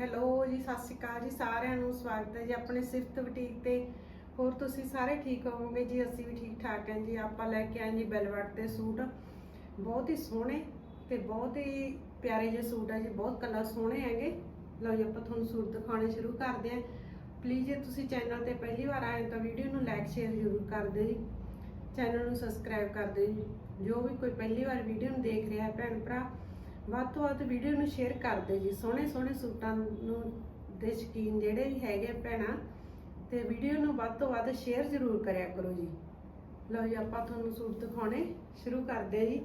Hello ਜੀ, ਸਤਿ ਸ਼੍ਰੀ ਅਕਾਲ ਜੀ, ਸਾਰਿਆਂ ਨੂੰ ਸਵਾਗਤ ਹੈ ਜੀ ਆਪਣੇ ਸਿਫਤ ਬੁਟੀਕ ਤੇ। ਹੋਰ ਤੁਸੀਂ ਸਾਰੇ ਠੀਕ ਹੋਵੋਗੇ ਜੀ? ਅਸੀਂ ਵੀ ਠੀਕ ਠਾਕ ਹਾਂ ਜੀ। ਆਪਾਂ ਲੈ ਕੇ ਆਏ ਜੀ ਬੈਲਵਟ ਤੇ ਸੂਟ। ਬਹੁਤ ਹੀ ਸੋਹਣੇ ਤੇ ਬਹੁਤ ਹੀ ਪਿਆਰੇ ਜਿਹੇ ਸੂਟ ਹੈ ਜੀ। ਬਹੁਤ ਕਲਰ ਸੋਹਣੇ ਹੈਗੇ। ਲਓ ਜੀ, ਆਪਾਂ ਤੁਹਾਨੂੰ ਸੂਟ ਦਿਖਾਉਣੇ ਸ਼ੁਰੂ ਕਰਦੇ ਹਾਂ। ਪਲੀਜ਼ ਜੇ ਤੁਸੀਂ ਚੈਨਲ ਤੇ ਪਹਿਲੀ ਵਾਰ ਆਏ ਤਾਂ ਵੀਡੀਓ ਨੂੰ ਲਾਈਕ ਸ਼ੇਅਰ ਜ਼ਰੂਰ ਕਰ ਦਿਓ ਜੀ। ਚੈਨਲ ਨੂੰ ਸਬਸਕ੍ਰਾਈਬ ਕਰ ਦਿਓ ਜੀ। ਜੋ ਵੀ ਕੋਈ ਪਹਿਲੀ ਵਾਰ ਵੀਡੀਓ ਨੂੰ ਦੇਖ ਰਿਹਾ ਹੈ ਭੈਣ ਭਰਾ ਵੱਧ ਤੋਂ ਵੱਧ ਵੀਡੀਓ ਨੂੰ ਸ਼ੇਅਰ ਕਰ ਦਿਓ ਜੀ। ਸੋਹਣੇ ਸੋਹਣੇ ਸੂਟਾਂ ਨੂੰ ਦੇ ਸ਼ਕੀਨ ਜਿਹੜੇ ਵੀ ਹੈਗੇ ਭੈਣਾਂ, ਤੇ ਵੀਡੀਓ ਨੂੰ ਵੱਧ ਤੋਂ ਵੱਧ ਸ਼ੇਅਰ ਜ਼ਰੂਰ ਕਰਿਆ ਕਰੋ ਜੀ। ਲਓ ਜੀ, ਆਪਾਂ ਤੁਹਾਨੂੰ ਸੂਟ ਦਿਖਾਉਣੇ ਸ਼ੁਰੂ ਕਰਦੇ ਜੀ।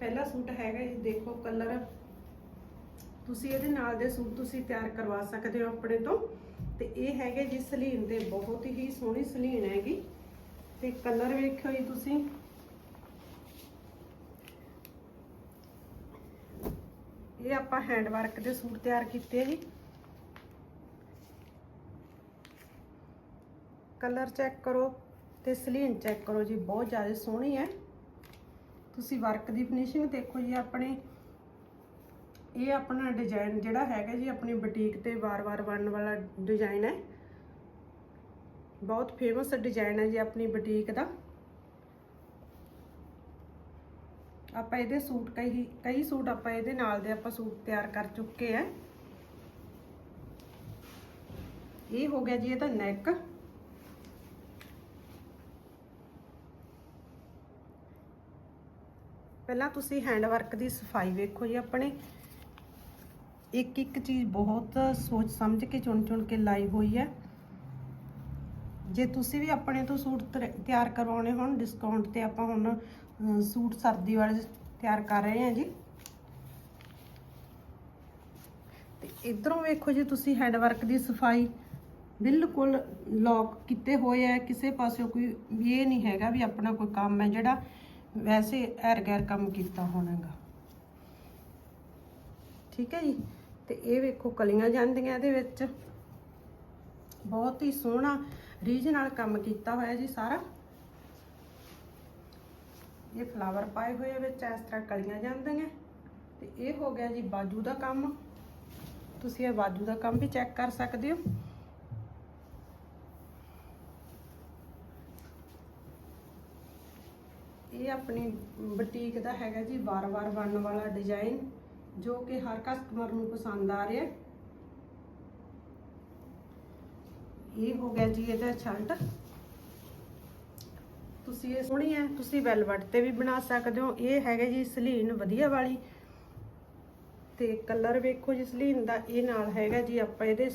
ਪਹਿਲਾ ਸੂਟ ਹੈਗਾ ਜੀ, ਦੇਖੋ ਕਲਰ ਤੁਸੀਂ ਇਹਦੇ ਨਾਲ ਦੇ ਸੂਟ ਤੁਸੀਂ ਤਿਆਰ ਕਰਵਾ ਸਕਦੇ ਹੋ ਆਪਣੇ ਤੋਂ। ਤੇ ਇਹ ਹੈਗੇ ਜੀ ਸਲੀਨ ਤੇ ਬਹੁਤ ਹੀ ਸੋਹਣੀ ਸਲੀਨ ਹੈਗੀ। ਤੇ ਕਲਰ ਵੇਖਿਓ ਜੀ ਤੁਸੀਂ। ਇਹ ਆਪਾਂ ਹੈਂਡ ਵਰਕ ਦੇ ਸੂਟ ਤਿਆਰ ਕੀਤੇ ਜੀ। ਕਲਰ ਚੈੱਕ ਕਰੋ ਤੇ ਸਲੀਨ ਚੈੱਕ ਕਰੋ ਜੀ, ਬਹੁਤ ਜ਼ਿਆਦਾ ਸੋਹਣੀ ਹੈ। ਤੁਸੀਂ ਵਰਕ ਦੀ ਫਿਨਿਸ਼ਿੰਗ ਦੇਖੋ ਜੀ ਆਪਣੇ। ਇਹ ਆਪਣਾ ਡਿਜ਼ਾਈਨ ਜਿਹੜਾ ਹੈਗਾ ਜੀ, ਆਪਣੀ ਬੁਟੀਕ ਤੇ ਵਾਰ-ਵਾਰ ਬਣਨ ਵਾਲਾ ਡਿਜ਼ਾਈਨ ਹੈ। ਬਹੁਤ ਫੇਮਸ ਡਿਜ਼ਾਈਨ ਹੈ ਜੀ ਆਪਣੀ ਬੁਟੀਕ ਦਾ। ਆਪਾਂ ਇਹਦੇ ਸੂਟ ਕਈ ਕਈ ਸੂਟ ਆਪਾਂ ਇਹਦੇ ਨਾਲ ਦੇ ਆਪਾਂ ਸੂਟ ਤਿਆਰ ਕਰ ਚੁੱਕੇ ਆ। ਇਹ ਹੋ ਗਿਆ ਜੀ ਇਹਦਾ ਨੈਕ ਪਹਿਲਾਂ ਤੁਸੀਂ ਹੈਂਡ ਵਰਕ ਦੀ ਸਫ਼ਾਈ ਵੇਖੋ ਜੀ ਆਪਣੇ। ਇੱਕ ਇੱਕ ਚੀਜ਼ ਬਹੁਤ ਸੋਚ ਸਮਝ ਕੇ, ਚੁਣ ਚੁਣ ਕੇ ਲਾਈ ਹੋਈ ਹੈ। ਜੇ ਤੁਸੀਂ ਵੀ ਆਪਣੇ ਤੋਂ ਸੂਟ ਤਿਆਰ ਕਰਵਾਉਣੇ ਹੋਣ ਡਿਸਕਾਊਂਟ ਤੇ ਆਪਾਂ ਹੁਣ ਸੂਟ ਸਰਦੀ ਵਾਲੇ ਤਿਆਰ ਕਰ ਰਹੇ ਹਾਂ ਜੀ। ਤੇ ਇਧਰੋਂ ਵੇਖੋ ਜੀ, ਤੁਸੀਂ ਹੈਂਡ ਵਰਕ ਦੀ ਸਫ਼ਾਈ ਬਿਲਕੁਲ ਲੌਕ ਕੀਤੇ ਹੋਏ ਆ। ਕਿਸੇ ਪਾਸਿਓਂ ਕੋਈ ਇਹ ਨਹੀਂ ਹੈਗਾ ਵੀ ਆਪਣਾ ਕੋਈ ਕੰਮ ਹੈ ਜਿਹੜਾ ਵੈਸੇ ਐਰ ਗੈਰ ਕੰਮ ਕੀਤਾ ਹੋਣਾਗਾ। ਠੀਕ ਹੈ ਜੀ? ਤੇ ਇਹ ਵੇਖੋ, ਕਲੀਆਂ ਜਾਂਦੀਆਂ ਇਹਦੇ ਵਿੱਚ। ਬਹੁਤ ਹੀ ਸੋਹਣਾ ਰੀਝ ਨਾਲ ਕੰਮ ਕੀਤਾ ਹੋਇਆ ਜੀ ਸਾਰਾ। ਇਹ ਫਲਾਵਰ ਪਾਏ ਹੋਏ ਵਿੱਚ, ਇਸ ਤਰ੍ਹਾਂ ਕਲੀਆਂ ਜਾਂਦੀਆਂ। ਤੇ ਇਹ ਹੋ ਗਿਆ ਜੀ ਬਾਜੂ ਦਾ ਕੰਮ। ਤੁਸੀਂ ਇਹ ਬਾਜੂ ਦਾ ਕੰਮ ਵੀ ਚੈੱਕ ਕਰ ਸਕਦੇ ਹੋ। ਇਹ ਆਪਣੀ ਬੁਟੀਕ ਦਾ ਹੈਗਾ ਜੀ ਵਾਰ-ਵਾਰ ਬਣਨ ਵਾਲਾ ਡਿਜ਼ਾਈਨ ਜੋ ਕਿ ਹਰ ਕਸਟਮਰ ਨੂੰ ਪਸੰਦ ਆ ਰਿਹਾ। ਇਹ ਹੋ ਗਿਆ ਜੀ ਇਹਦਾ ਸ਼ਰਟ ਤੁਸੀਂ ਇਹ ਸੋਹਣੀ ਹੈ, ਤੁਸੀਂ ਵੈਲਵਟ ਤੇ ਵੀ ਬਣਾ ਸਕਦੇ ਹੋ। ਇਹ ਹੈਗਾ ਜੀ ਸਲੀਨ, ਵਧੀਆ ਵਾਲੀ। ਤੇ ਕਲਰ ਵੇਖੋ ਜੀ, ਸਲੀਨ ਦਾ ਇਹ ਨਾਲ ਹੈਗਾ ਜੀ, ਆਪਾਂ ਇਹਦੇ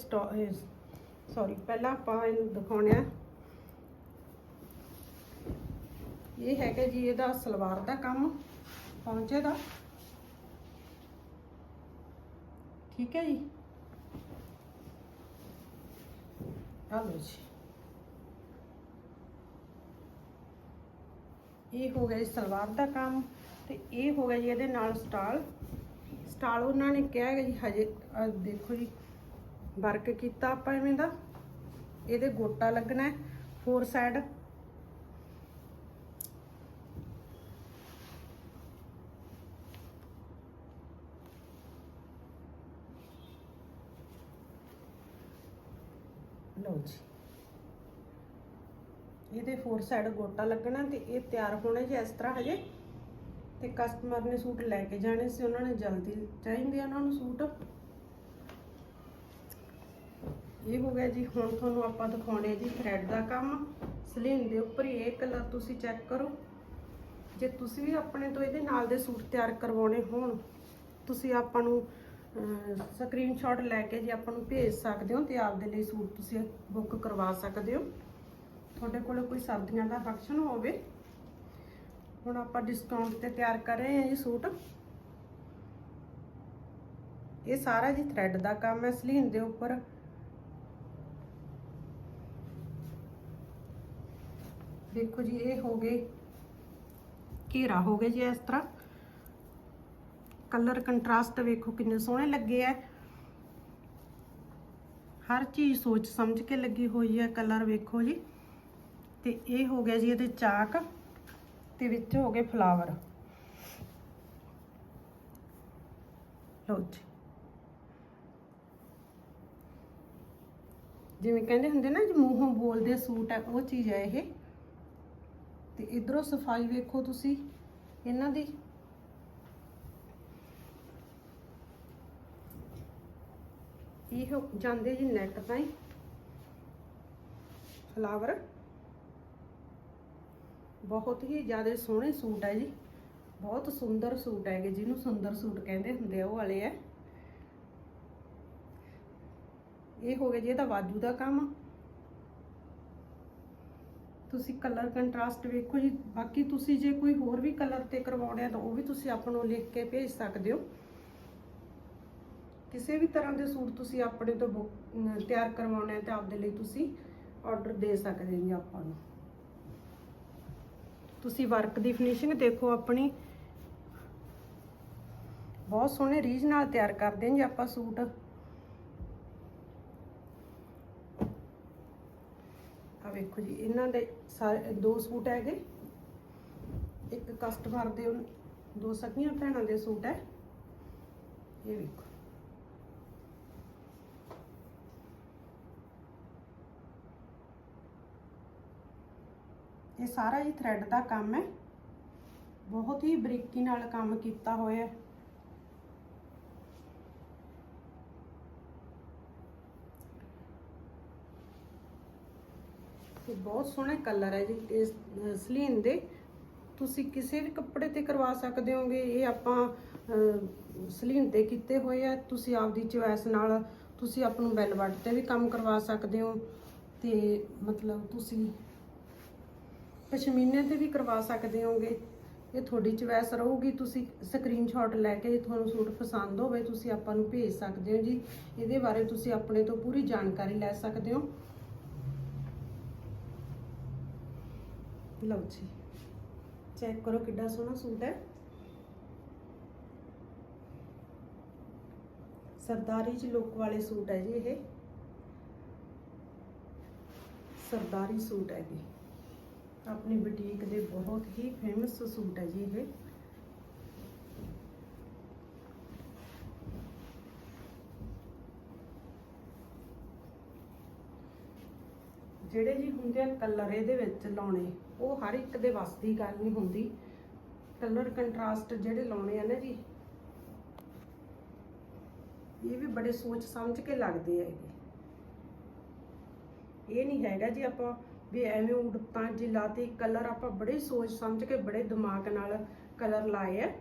ਸੌਰੀ ਪਹਿਲਾਂ ਆਪਾਂ ਇਹਨੂੰ ਦਿਖਾਉਣੇ ਇਹ ਹੈਗਾ ਜੀ, ਇਹਦਾ ਸਲਵਾਰ ਦਾ ਕੰਮ ਪਹੁੰਚੇ ਦਾ। ਠੀਕ ਹੈ ਜੀ? ਆ ਲਓ ਜੀ। ਇਹ ਹੋ ਗਿਆ ਜੀ ਸਲਵਾਰ ਦਾ ਕੰਮ ਤੇ ਇਹ ਹੋ ਗਿਆ ਜੀ ਇਹਦੇ ਨਾਲ ਸਟਾਲ। ਸਟਾਲ ਉਹਨਾਂ ਨੇ ਕਿਹਾ ਹੈ ਜੀ, ਹਜੇ ਦੇਖੋ ਜੀ, ਵਰਕ ਕੀਤਾ ਆਪਾਂ ਐਵੇਂ ਦਾ। ਇਹਦੇ ਗੋਟਾ ਲੱਗਣਾ ਹੈ ਫੋਰ ਸਾਈਡ ਲਓ ਜੀ। ਇਹਦੇ ਫੋਰ ਸਾਈਡ ਗੋਟਾ ਲੱਗਣਾ ਤੇ ਇਹ ਤਿਆਰ ਹੋਣੇ ਜੀ ਇਸ ਤਰ੍ਹਾਂ ਹਜੇ। ਤੇ ਕਸਟਮਰ ਨੇ ਸੂਟ ਲੈ ਕੇ ਜਾਣੇ ਸੀ, ਉਹਨਾਂ ਨੇ ਜਲਦੀ ਚਾਹੀਦੇ ਉਹਨਾਂ ਨੂੰ ਸੂਟ। ਇਹ ਹੋ ਗਿਆ ਜੀ, ਹੁਣ ਤੁਹਾਨੂੰ ਆਪਾਂ ਦਿਖਾਉਣੇ ਜੀ ਥ੍ਰੈਡ ਦਾ ਕੰਮ। ਸਲੀਨ ਦੇ ਉੱਪਰ ਇਹ ਕਲਰ ਤੁਸੀਂ ਚੈੱਕ ਕਰੋ। ਜੇ ਤੁਸੀਂ ਵੀ ਆਪਣੇ ਤੋਂ ਇਹਦੇ ਨਾਲ ਦੇ ਸੂਟ ਤਿਆਰ ਕਰਵਾਉਣੇ ਹੋਣ, ਤੁਸੀਂ ਆਪਾਂ ਨੂੰ ਸਕਰੀਨਸ਼ਾਟ ਲੈ ਕੇ ਜੀ ਆਪਾਂ ਨੂੰ ਭੇਜ ਸਕਦੇ ਹੋ ਤੇ ਆਪਦੇ ਲਈ ਸੂਟ ਤੁਸੀਂ ਬੁੱਕ ਕਰਵਾ ਸਕਦੇ ਹੋ। ਤੁਹਾਡੇ ਕੋਲ ਕੋਈ ਸਰਦੀਆਂ ਦਾ ਫੰਕਸ਼ਨ ਹੋਵੇ, ਹੁਣ ਆਪਾਂ ਡਿਸਕਾਊਂਟ ਤੇ ਤਿਆਰ ਕਰ ਰਹੇ ਹਾਂ ਜੀ ਸੂਟ। ਇਹ ਸਾਰਾ ਜੀ ਥ੍ਰੈਡ ਦਾ ਕੰਮ ਹੈ, ਸਲੀਨ ਦੇ ਉੱਪਰ। ਦੇਖੋ ਜੀ, ਇਹ ਹੋ ਗਏ, ਘੇਰਾ ਹੋ ਗਿਆ ਜੀ ਇਸ ਤਰ੍ਹਾਂ। ਕਲਰ ਕੰਟਰਾਸਟ ਵੇਖੋ ਕਿੰਨੇ ਸੋਹਣੇ ਲੱਗੇ ਆ। ਹਰ ਚੀਜ਼ ਸੋਚ ਸਮਝ ਕੇ ਲੱਗੀ ਹੋਈ ਹੈ ਕਲਰ ਵੇਖੋ ਜੀ। ਤੇ ਇਹ ਹੋ ਗਿਆ ਜੀ ਇਹਦੇ ਚਾਕ ਤੇ ਵਿੱਚ ਹੋ ਗਏ ਫਲਾਵਰ। ਲਓ ਜੀ। ਜਿਵੇਂ ਕਹਿੰਦੇ ਹੁੰਦੇ ਨਾ ਮੂੰਹੋਂ ਬੋਲਦੇ ਸੂਟ ਹੈ ਉਹ ਚੀਜ਼ ਹੈ ਇਹ। ਤੇ ਇਧਰੋਂ ਸਫ਼ਾਈ ਵੇਖੋ ਤੁਸੀਂ, ਇਹਨਾਂ ਦੀ। ਇਹ ਜਾਂਦੇ ਜੀ ਨੈਟ ਤਾਈਂ। ਫਲਾਵਰ। ਬਹੁਤ ਹੀ ਜ਼ਿਆਦਾ ਸੋਹਣੇ ਸੂਟ ਹੈ ਜੀ। ਬਹੁਤ ਸੁੰਦਰ ਸੂਟ ਹੈਗੇ, ਜਿਹਨੂੰ ਸੁੰਦਰ ਸੂਟ ਕਹਿੰਦੇ ਹੁੰਦੇ ਆ, ਉਹ ਵਾਲੇ ਆ। ਇਹ ਹੋ ਗਿਆ ਜੀ ਇਹਦਾ ਬਾਜੂ ਦਾ ਕੰਮ। ਤੁਸੀਂ ਕਲਰ ਕੰਟਰਾਸਟ ਵੇਖੋ ਜੀ, ਬਾਕੀ ਤੁਸੀਂ ਜੇ ਕੋਈ ਹੋਰ ਵੀ ਕਲਰ ਤੇ ਕਰਵਾਉਣੇ ਆ ਤਾਂ ਉਹ ਵੀ ਤੁਸੀਂ ਆਪ ਨੂੰ ਲਿਖ ਕੇ ਭੇਜ ਸਕਦੇ ਹੋ। ਕਿਸੇ ਵੀ ਤਰ੍ਹਾਂ ਦੇ ਸੂਟ ਤੁਸੀਂ ਆਪਣੇ ਤੋਂ ਬੁੱਕ- ਤਿਆਰ ਕਰਵਾਉਣੇ ਆ ਤਾਂ ਆਪਦੇ ਲਈ ਤੁਸੀਂ ਆਰਡਰ ਦੇ ਸਕਦੇ ਜੀ ਆਪਾਂ ਨੂੰ। ਤੁਸੀਂ ਵਰਕ ਦੀ ਫਿਨਿਸ਼ਿੰਗ ਦੇਖੋ ਆਪਣੀ। ਬਹੁਤ ਸੋਹਣੇ ਰੀਝ ਨਾਲ ਤਿਆਰ ਕਰਦੇ ਹਾਂ ਜੀ ਆਪਾਂ ਸੂਟ। ਆ ਵੇਖੋ ਜੀ, ਇਹਨਾਂ ਦੇ ਸਾਰੇ ਦੋ ਸੂਟ ਹੈਗੇ। ਇੱਕ ਕਸਟਮਰ ਦੇ, ਦੋ ਸਕੀਆਂ ਭੈਣਾਂ ਦੇ ਸੂਟ ਹੈ। ਇਹ ਵੇਖੋ। ਇਹ ਸਾਰਾ ਹੀ ਥ੍ਰੈਡ ਦਾ ਕੰਮ ਹੈ। ਬਹੁਤ ਹੀ ਬਰੀਕੀ ਨਾਲ ਕੰਮ ਕੀਤਾ ਹੋਇਆ ਹੈ। ਇਹ ਬਹੁਤ ਸੋਹਣੇ ਕਲਰ ਹੈ ਜੀ। ਇਸ ਸਲੀਨ ਦੇ। ਤੁਸੀਂ ਕਿਸੇ ਵੀ ਕੱਪੜੇ ਤੇ ਕਰਵਾ ਸਕਦੇ ਹੋਗੇ। ਇਹ ਆਪਾਂ ਸਲੀਨ ਤੇ ਕੀਤੇ ਹੋਏ ਆ। ਤੁਸੀਂ ਆਪਦੀ ਚੋਇਸ ਨਾਲ ਤੁਸੀਂ ਆਪ ਨੂੰ ਵੈਲਵਟ ਤੇ ਵੀ ਕੰਮ ਕਰਵਾ ਸਕਦੇ ਹੋ। ਤੇ ਮਤਲਬ ਤੁਸੀਂ ਪਸ਼ਮੀਨੇ ਤੇ ਵੀ ਕਰਵਾ ਸਕਦੇ ਹੋਗੇ। ਇਹ ਤੁਹਾਡੀ ਚੁਆਇਸ ਰਹੂਗੀ, ਤੁਸੀਂ ਸਕਰੀਨਸ਼ਾਟ ਲੈ ਕੇ ਤੁਹਾਨੂੰ ਸੂਟ ਪਸੰਦ ਹੋਵੇ, ਤੁਸੀਂ ਆਪਾਂ ਨੂੰ ਭੇਜ ਸਕਦੇ ਹੋ ਜੀ। ਇਹਦੇ ਬਾਰੇ ਤੁਸੀਂ ਆਪਣੇ ਤੋਂ ਪੂਰੀ ਜਾਣਕਾਰੀ ਲੈ ਸਕਦੇ ਹੋ। ਲਓ ਜੀ, ਚੈੱਕ ਕਰੋ ਕਿੱਡਾ ਸੋਹਣਾ ਸੂਟ ਹੈ। ਸਰਦਾਰੀ ਚ ਲੁੱਕ ਵਾਲੇ ਸੂਟ ਹੈ ਜੀ ਇਹ। ਸਰਦਾਰੀ ਸੂਟ ਹੈ ਜੀ। ਆਪਣੀ ਬੁਟੀਕ ਦੇ ਬਹੁਤ ਹੀ ਫੇਮਸ ਸੂਟ ਹੈ ਜੀ ਇਹ। ਜਿਹੜੇ ਜੀ ਹੁੰਦੇ ਆ ਕਲਰ ਇਹਦੇ ਵਿੱਚ ਲਾਉਣੇ, ਉਹ ਹਰ ਇੱਕ ਦੇ ਵੱਸ ਦੀ ਗੱਲ ਨਹੀਂ ਹੁੰਦੀ। ਕਲਰ ਕੰਟਰਾਸਟ ਜਿਹੜੇ ਲਾਉਣੇ ਆ ਨਾ ਜੀ, ਇਹ ਵੀ ਬੜੇ ਸੋਚ ਸਮਝ ਕੇ ਲੱਗਦੇ ਆ ਇਹ ਨਹੀਂ ਹੈਗਾ ਜੀ ਆਪਾਂ ਵੀ ਐਵੇਂ ਉਡਤਾਂ ਜੀ ਲਾਤੀ ਕਲਰ ਆਪਾਂ ਬੜੇ ਸੋਚ ਸਮਝ ਕੇ ਬੜੇ ਦਿਮਾਗ ਨਾਲ ਕਲਰ ਲਾਏ ਆ।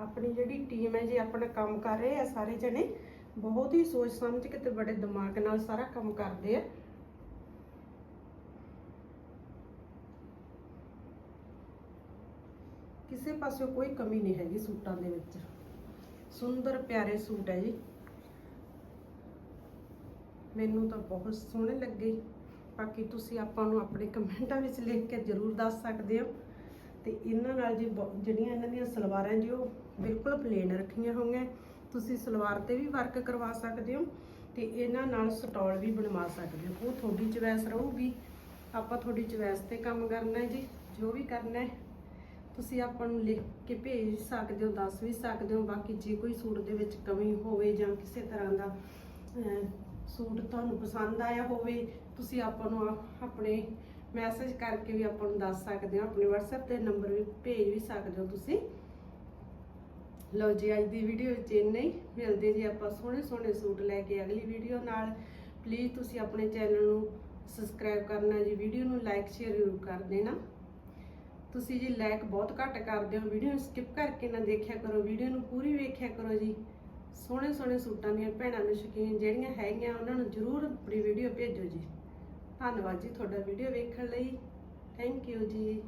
ਆਪਣੀ ਜਿਹੜੀ ਟੀਮ ਹੈ ਜੀ, ਆਪਣਾ ਕੰਮ ਕਰ ਰਹੇ ਆ ਸਾਰੇ ਜਣੇ, ਬਹੁਤ ਹੀ ਸੋਚ ਸਮਝ ਕੇ ਤੇ ਬੜੇ ਦਿਮਾਗ ਨਾਲ ਸਾਰਾ ਕੰਮ ਕਰਦੇ ਆ। ਕਿਸੇ ਪਾਸੇ ਕੋਈ ਕਮੀ ਨਹੀਂ ਹੈਗੀ ਸੂਟਾਂ ਦੇ ਵਿੱਚ। ਸੁੰਦਰ ਪਿਆਰੇ ਸੂਟ ਹੈ ਜੀ। ਮੈਨੂੰ ਤਾਂ ਬਹੁਤ ਸੋਹਣੇ ਲੱਗੇ। ਬਾਕੀ ਤੁਸੀਂ ਆਪਾਂ ਨੂੰ ਆਪਣੇ ਕਮੈਂਟਾਂ ਵਿੱਚ ਲਿਖ ਕੇ ਜਰੂਰ ਦੱਸ ਸਕਦੇ ਹੋ। ਤੇ ਇਹਨਾਂ ਨਾਲ ਜੀ ਬਹੁ- ਜਿਹੜੀਆਂ ਇਹਨਾਂ ਦੀਆਂ ਸਲਵਾਰਾਂ ਜੀ ਉਹ ਬਿਲਕੁਲ ਪਲੇਨ ਰੱਖੀਆਂ ਹੋਈਆਂ, ਤੁਸੀਂ ਸਲਵਾਰ ਤੇ ਵੀ ਵਰਕ ਕਰਵਾ ਸਕਦੇ ਹੋ ਤੇ ਇਹਨਾਂ ਨਾਲ ਸਟਾਲ ਵੀ ਬਣਵਾ ਸਕਦੇ ਹੋ। ਉਹ ਤੁਹਾਡੀ ਚਵੈਸ ਰਹੂਗੀ। ਆਪਾਂ ਤੁਹਾਡੀ ਚੁਆਇਸ ਤੇ ਕੰਮ ਕਰਨਾ ਹੈ ਜੀ, ਜੋ ਵੀ ਕਰਨਾ ਹੈ। ਤੁਸੀਂ ਆਪਾਂ ਨੂੰ ਲਿਖ ਕੇ ਭੇਜ ਸਕਦੇ ਹੋ, ਦੱਸ ਵੀ ਸਕਦੇ ਹੋ। ਬਾਕੀ ਜੇ ਕੋਈ ਸੂਟ ਦੇ ਵਿੱਚ ਕਮੀ ਹੋਵੇ ਜਾਂ ਕਿਸੇ ਤਰ੍ਹਾਂ ਦਾ ਸੂਟ ਤੁਹਾਨੂੰ ਪਸੰਦ ਆਇਆ ਹੋਵੇ, ਤੁਸੀਂ ਆਪਾਂ ਨੂੰ ਆਪਣੇ ਮੈਸੇਜ ਕਰਕੇ ਵੀ ਆਪਾਂ ਨੂੰ ਦੱਸ ਸਕਦੇ ਹੋ, ਆਪਣੇ WhatsApp ਤੇ ਨੰਬਰ ਵੀ ਭੇਜ ਵੀ ਸਕਦੇ ਹੋ ਤੁਸੀਂ। ਲਓ ਜੀ, ਅੱਜ ਦੀ ਵੀਡੀਓ ਵਿੱਚ ਇੰਨਾ ਹੀ। ਮਿਲਦੇ ਜੀ ਆਪਾਂ ਸੋਹਣੇ ਸੋਹਣੇ ਸੂਟ ਲੈ ਕੇ ਅਗਲੀ ਵੀਡੀਓ ਨਾਲ। ਪਲੀਜ਼ ਤੁਸੀਂ ਆਪਣੇ ਚੈਨਲ ਨੂੰ ਸਬਸਕ੍ਰਾਈਬ ਕਰਨਾ ਜੀ ਵੀਡੀਓ ਨੂੰ ਲਾਈਕ ਸ਼ੇਅਰ ਜ਼ਰੂਰ ਕਰ ਦੇਣਾ। ਤੁਸੀਂ ਜੀ ਲਾਈਕ ਬਹੁਤ ਘੱਟ ਕਰਦੇ ਹੋ ਵੀਡੀਓ ਨੂੰ ਸਕਿਪ ਕਰਕੇ ਨਾ ਦੇਖਿਆ ਕਰੋ ਵੀਡੀਓ ਨੂੰ ਪੂਰੀ ਵੇਖਿਆ ਕਰੋ ਜੀ। ਸੋਹਣੇ ਸੋਹਣੇ ਸੂਟਾਂ ਦੀਆਂ ਭੈਣਾਂ ਨੂੰ ਸ਼ੌਕੀਨ ਜਿਹੜੀਆਂ ਹੈਗੀਆਂ, ਉਹਨਾਂ ਨੂੰ ਜ਼ਰੂਰ ਆਪਣੀ ਵੀਡੀਓ ਭੇਜੋ ਜੀ। ਧੰਨਵਾਦ ਜੀ ਤੁਹਾਡਾ ਵੀਡੀਓ ਵੇਖਣ ਲਈ। ਥੈਂਕ ਯੂ ਜੀ।